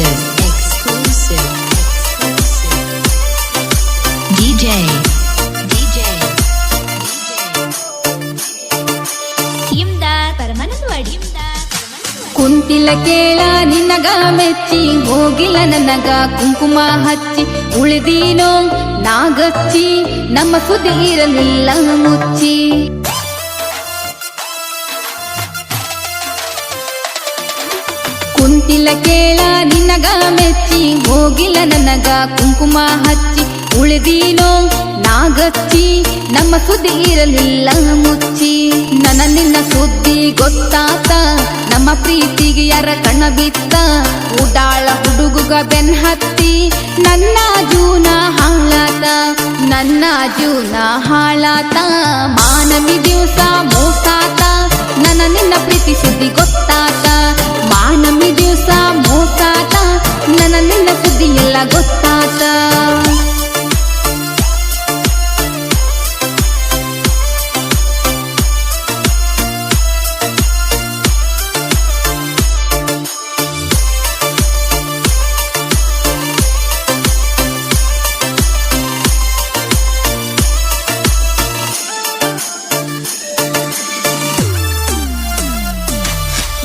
exclusive, exclusive, exclusive. DJ, DJ, DJ. ಇಮ್ದಾರ್ ಪರಮನದು ಅಡಿಮ್ದಾರ್ ಕುಂತಿಲ ಮೆಚ್ಚಿ ಹೋಗಿಲ್ಲ ನನಗ ಕುಂಕುಮ ಹಚ್ಚಿ ಉಳಿದೀನೋ ನಾಗಚ್ಚಿ ನಮ್ಮ ಸುದ್ದಿ ಇರಲಿಲ್ಲ ಮುಚ್ಚಿ ಕುಂತಿಲ್ಲ ಕೇಳ, ನಿನಗ ಮೆಚ್ಚಿ, ಹೋಗಿಲ್ಲ ನನಗ ಕುಂಕುಮ ಹಚ್ಚಿ, ಉಳಿದೀನೋ ನಾಗಚ್ಚಿ, ನಮ್ಮ ಸುದ್ದಿ ಇರಲಿಲ್ಲ ಮುಚ್ಚಿ. ನನ್ನ ನಿನ್ನ ಸುದ್ದಿ ಗೊತ್ತಾತ, ನಮ್ಮ ಪ್ರೀತಿಗೆ ಯಾರ ಕಣ ಬಿತ್ತ. ಉಡಾಳ ಹುಡುಗುಗ ಬೆನ್ ಹತ್ತಿ, ನನ್ನ ಜೂನ ಹಾಳಾತ, ನನ್ನ ಜೂನ ಹಾಳಾತ. ಮಾನವಿ ದಿವಸ ಮೋಸಾತ, ನನ್ನ ನಿನ್ನ ಪ್ರೀತಿ ಸುದ್ದಿ ಗೊತ್ತಾತ. ದಿವಸ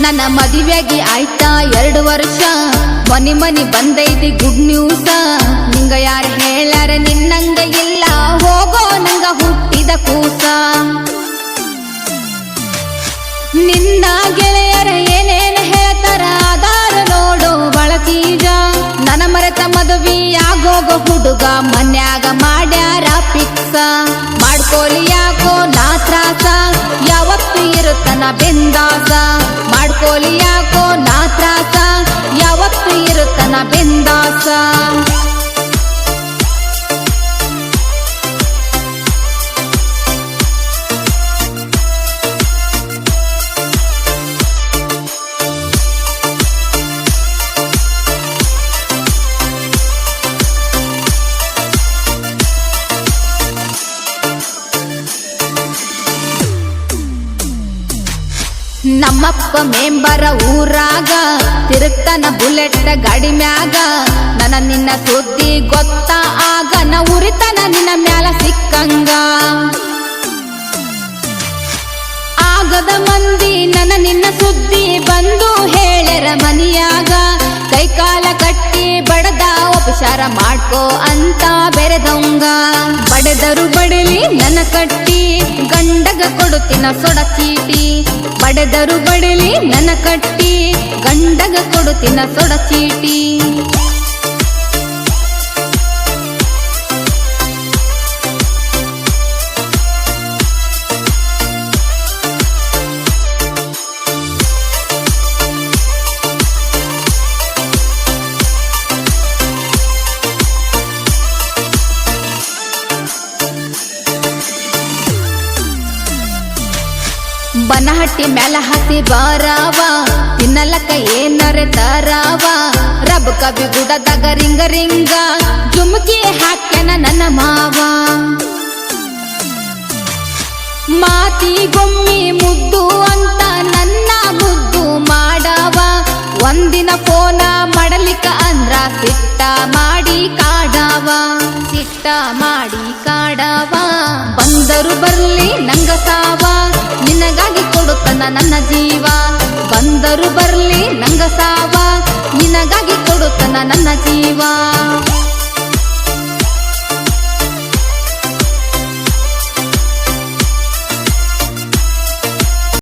ನನ್ನ ಮದುವೆಗೆ ಆಯ್ತಾ ಎರಡು ವರ್ಷ? ಮನಿ ಮನಿ ಬಂದೈತಿ ಗುಡ್ ನ್ಯೂಸ ನಿಂಗ ಯಾರು ಹೇಳಾರ ನಿನ್ನಂಗ ಇಲ್ಲ. ಹೋಗೋ ನಂಗ ಹುಟ್ಟಿದ ಕೂಸ. ನಿನ್ನ ಗೆಳೆಯರ ಏನೇನು ಹೇಳ್ತಾರ, ಆಧಾರ ನೋಡು ಬಳಕೀಜ ನನ್ನ ಮರೆತ ಮದುವೆ ಆಗೋಗೋ ಹುಡುಗ ಮನ್ಯಾಗ ಮಾಡ್ಯಾರ ಪಿಕ್ಸ ಮಾಡ್ಕೋಲಿ ಯಾಕೋ ನಾ ತ್ರಾಸ? ಯಾವತ್ತು ಇರುತ್ತನ ಬೆಂದಾಸ? ಮಾಡ್ಕೋಲಿ ನಮ್ಮಪ್ಪ ಮೇಂಬರ ಊರಾಗ, ತಿರುಗ್ತಾನ ಬುಲೆಟ್ ಗಾಡಿ ಮ್ಯಾಗ. ನನ್ನ ನಿನ್ನ ಸುದ್ದಿ ಗೊತ್ತ ಆಗ, ನ ಉರಿತನ ನಿನ್ನ ಮ್ಯಾಲ ಸಿಕ್ಕಂಗ. ಆಗದ ಮಂದಿ, ನನ್ನ ನಿನ್ನ ಸುದ್ದಿ ಬಂದು ಹೇಳರ ಮನಿಯಾಗ. ಕೈಕಾಲ ಕಟ್ಟಿ ಬಡದ ಉಪಚಾರ ಮಾಡ್ಕೋ ಅಂತ ಬೆರೆದಂಗ ಬಡದರು ಬಡಲಿ ನನ ಕಟ್ಟಿ, ಗಂಡಗ ಕೊಡುತ್ತಿನ ಸೊಡ ಚೀಟಿ. ಬಡದರು ಬಡಲಿ ನನ್ನ ಕಟ್ಟಿ, ಗಂಡಗ ಕೊಡುತ್ತಿನ ಸೊಡ ಚೀಟಿ. ಬನಹಟ್ಟಿ ಮ್ಯಾಲ ಹತ್ತಿ ಬಾರಾವ. ತಿನ್ನಲಕ್ಕ ಏನರೆ ತರಾವ. ರಬ್ ಕವಿ ಗುಡದಾಗ ರಿಂಗ ರಿಂಗ. ಜುಮ್ಕಿ ಹಾಕ್ಯನ ನನ್ನ ಮಾವ. ಮಾತಿ ಗೊಮ್ಮಿ ಮುದ್ದು ಅಂತ ನನ್ನ ಮುದ್ದು ಮಾಡವ. ಒಂದಿನ ಫೋನ ಮಾಡಲಿಕ್ಕ ನನ್ನ ಜೀವ. ಬಂದರು ಬರ್ಲಿ ನಂಗ ಸಾವ. ನಿನಗಾಗಿ ಕೊಡುತ್ತನ ನನ್ನ ಜೀವ.